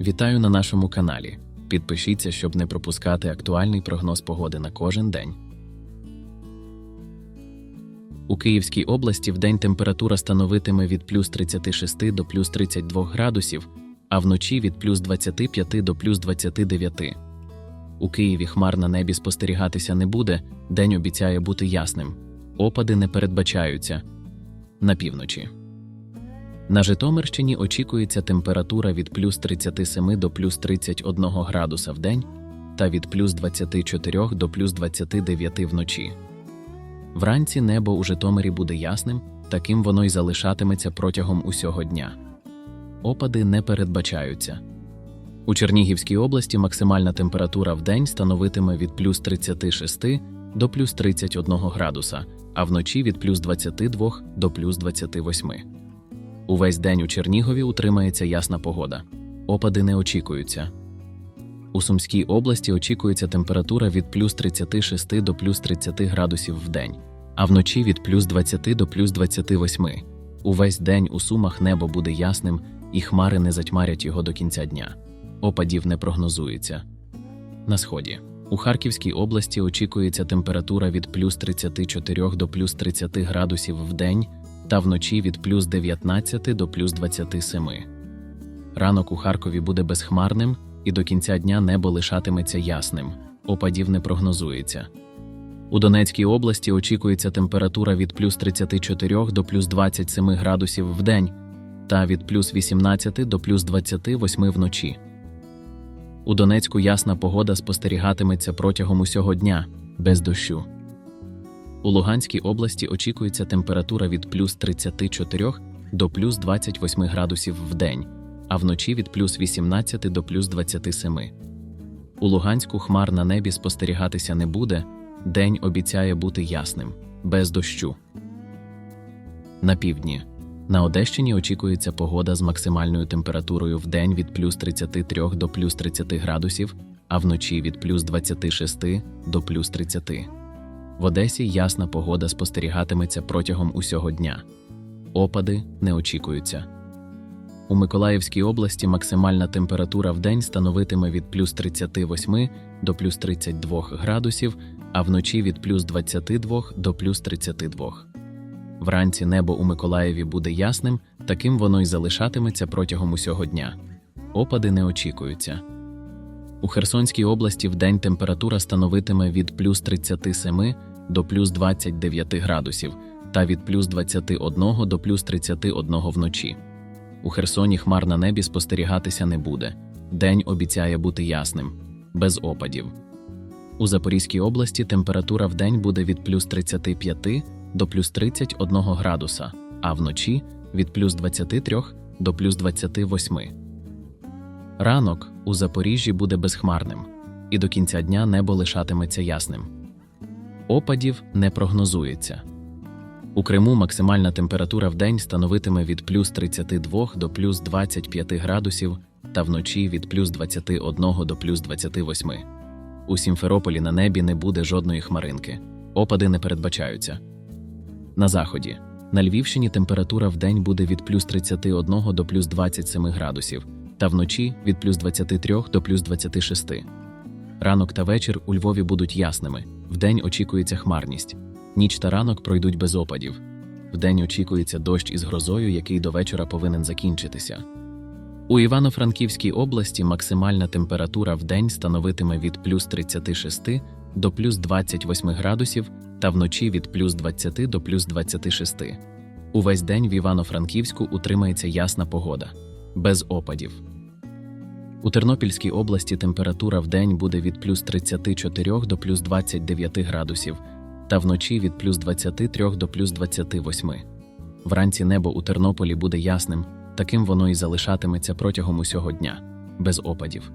Вітаю на нашому каналі. Підпишіться, щоб не пропускати актуальний прогноз погоди на кожен день. У Київській області вдень температура становитиме від плюс 36 до плюс 32 градусів, а вночі від плюс 25 до плюс 29. У Києві хмар на небі спостерігатися не буде, день обіцяє бути ясним. Опади не передбачаються. На півночі. На Житомирщині очікується температура від плюс 37 до плюс 31 градуса в день та від плюс 24 до плюс 29 вночі. Вранці небо у Житомирі буде ясним, таким воно й залишатиметься протягом усього дня. Опади не передбачаються. У Чернігівській області максимальна температура в день становитиме від плюс 36 до плюс 31 градуса, а вночі від плюс 22 до плюс 28. Увесь день у Чернігові утримається ясна погода. Опади не очікуються. У Сумській області очікується температура від плюс 36 до плюс 30 градусів в день, а вночі від плюс 20 до плюс 28. Увесь день у Сумах небо буде ясним, і хмари не затьмарять його до кінця дня. Опадів не прогнозується. На сході. У Харківській області очікується температура від плюс 34 до плюс 30 градусів в день та вночі від плюс 19 до плюс 27. Ранок у Харкові буде безхмарним, і до кінця дня небо лишатиметься ясним, опадів не прогнозується. У Донецькій області очікується температура від плюс 34 до плюс 27 градусів в день та від плюс 18 до плюс 28 вночі. У Донецьку ясна погода спостерігатиметься протягом усього дня без дощу. У Луганській області очікується температура від плюс 34 до плюс 28 градусів в день, а вночі від плюс 18 до плюс 27. У Луганську хмар на небі спостерігатися не буде, день обіцяє бути ясним, без дощу. На півдні. На Одещині очікується погода з максимальною температурою в день від плюс 33 до плюс 30 градусів, а вночі від плюс 26 до плюс 30. В Одесі ясна погода спостерігатиметься протягом усього дня. Опади не очікуються. У Миколаївській області максимальна температура в день становитиме від плюс 38 до плюс 32 градусів, а вночі від плюс 22 до плюс 32. Вранці небо у Миколаєві буде ясним, таким воно й залишатиметься протягом усього дня. Опади не очікуються. У Херсонській області вдень температура становитиме від плюс 37 до плюс 29 градусів та від плюс 21 до плюс 31 вночі. У Херсоні хмар на небі спостерігатися не буде. День обіцяє бути ясним, без опадів. У Запорізькій області температура в день буде від плюс 35 до плюс 31 градуса, а вночі від плюс 23 до плюс 28. Ранок у Запоріжжі буде безхмарним, і до кінця дня небо лишатиметься ясним. Опадів не прогнозується. У Криму максимальна температура в день становитиме від плюс 32 до плюс 25 градусів та вночі від плюс 21 до плюс 28. У Сімферополі на небі не буде жодної хмаринки. Опади не передбачаються. На заході. На Львівщині температура в день буде від плюс 31 до плюс 27 градусів, та вночі від плюс 23 до плюс 26. Ранок та вечір у Львові будуть ясними. Вдень очікується хмарність. Ніч та ранок пройдуть без опадів. Вдень очікується дощ із грозою, який до вечора повинен закінчитися. У Івано-Франківській області максимальна температура в день становитиме від плюс 36 до плюс 28 градусів та вночі від плюс 20 до плюс 26. Увесь день в Івано-Франківську утримається ясна погода, без опадів. У Тернопільській області температура в день буде від плюс 34 до плюс 29 градусів та вночі від плюс 23 до плюс 28. Вранці небо у Тернополі буде ясним, таким воно і залишатиметься протягом усього дня, без опадів.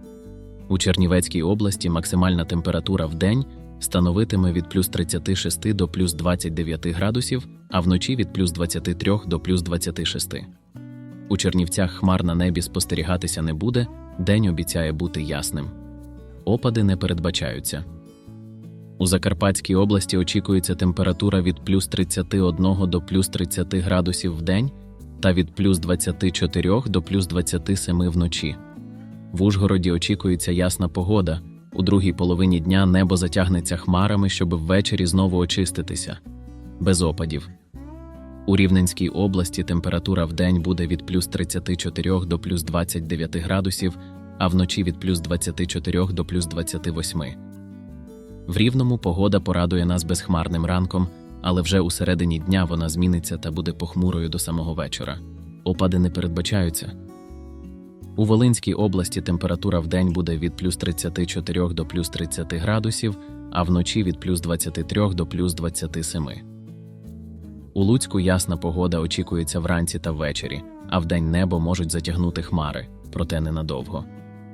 У Чернівецькій області максимальна температура в день становитиме від плюс 36 до плюс 29 градусів, а вночі від плюс 23 до плюс 26. У Чернівцях хмар на небі спостерігатися не буде, день обіцяє бути ясним. Опади не передбачаються. У Закарпатській області очікується температура від плюс 31 до плюс 30 градусів в день та від плюс 24 до плюс 27 вночі. В Ужгороді очікується ясна погода. У другій половині дня небо затягнеться хмарами, щоб ввечері знову очиститися. Без опадів. У Рівненській області температура в день буде від плюс 34 до плюс 29 градусів, а вночі від плюс 24 до плюс 28. В Рівному погода порадує нас безхмарним ранком, але вже у середині дня вона зміниться та буде похмурою до самого вечора. Опади не передбачаються. У Волинській області температура в день буде від плюс 34 до плюс 30 градусів, а вночі від плюс 23 до плюс 27. У Луцьку ясна погода очікується вранці та ввечері, а вдень небо можуть затягнути хмари, проте ненадовго.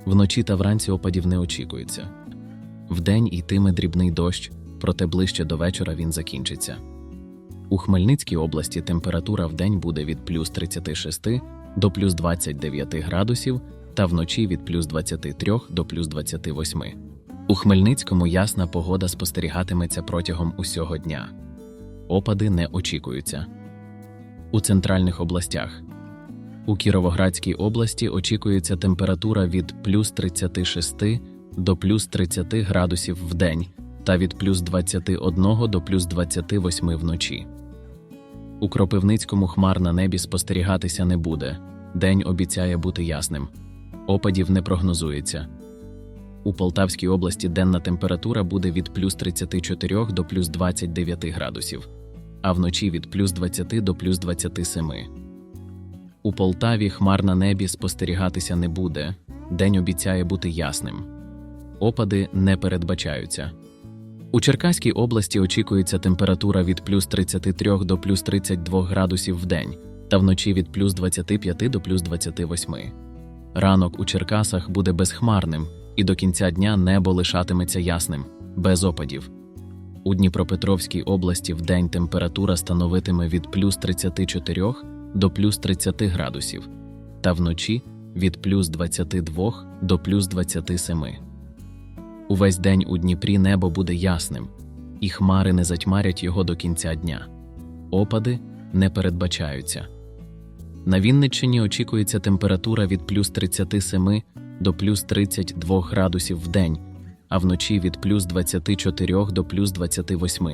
Вночі та вранці опадів не очікується. Вдень йтиме дрібний дощ, проте ближче до вечора він закінчиться. У Хмельницькій області температура вдень буде від плюс 36 до плюс 29 градусів та вночі від плюс 23 до плюс 28. У Хмельницькому ясна погода спостерігатиметься протягом усього дня. Опади не очікуються. У центральних областях. У Кіровоградській області очікується температура від плюс 36 до плюс 30 градусів в день та від плюс 21 до плюс 28 вночі. У Кропивницькому хмар на небі спостерігатися не буде. День обіцяє бути ясним. Опадів не прогнозується. У Полтавській області денна температура буде від плюс 34 до плюс 29 градусів, а вночі від плюс 20 до плюс 27. У Полтаві хмар на небі спостерігатися не буде. День обіцяє бути ясним. Опади не передбачаються. У Черкаській області очікується температура від плюс 33 до плюс 32 градусів в день та вночі від плюс 25 до плюс 28. Ранок у Черкасах буде безхмарним, і до кінця дня небо лишатиметься ясним, без опадів. У Дніпропетровській області в день температура становитиме від плюс 34 до плюс 30 градусів, та вночі від плюс 22 до плюс 27. Увесь день у Дніпрі небо буде ясним, і хмари не затьмарять його до кінця дня. Опади не передбачаються. На Вінниччині очікується температура від плюс 37 до плюс 32 градусів в день, а вночі від плюс 24 до плюс 28.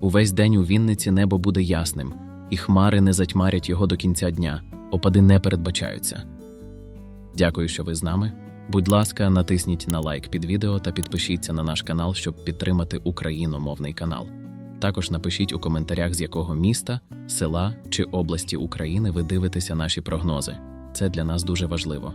Увесь день у Вінниці небо буде ясним, і хмари не затьмарять його до кінця дня. Опади не передбачаються. Дякую, що ви з нами. Будь ласка, натисніть на лайк під відео та підпишіться на наш канал, щоб підтримати україномовний канал. Також напишіть у коментарях, з якого міста, села чи області України ви дивитеся наші прогнози. Це для нас дуже важливо.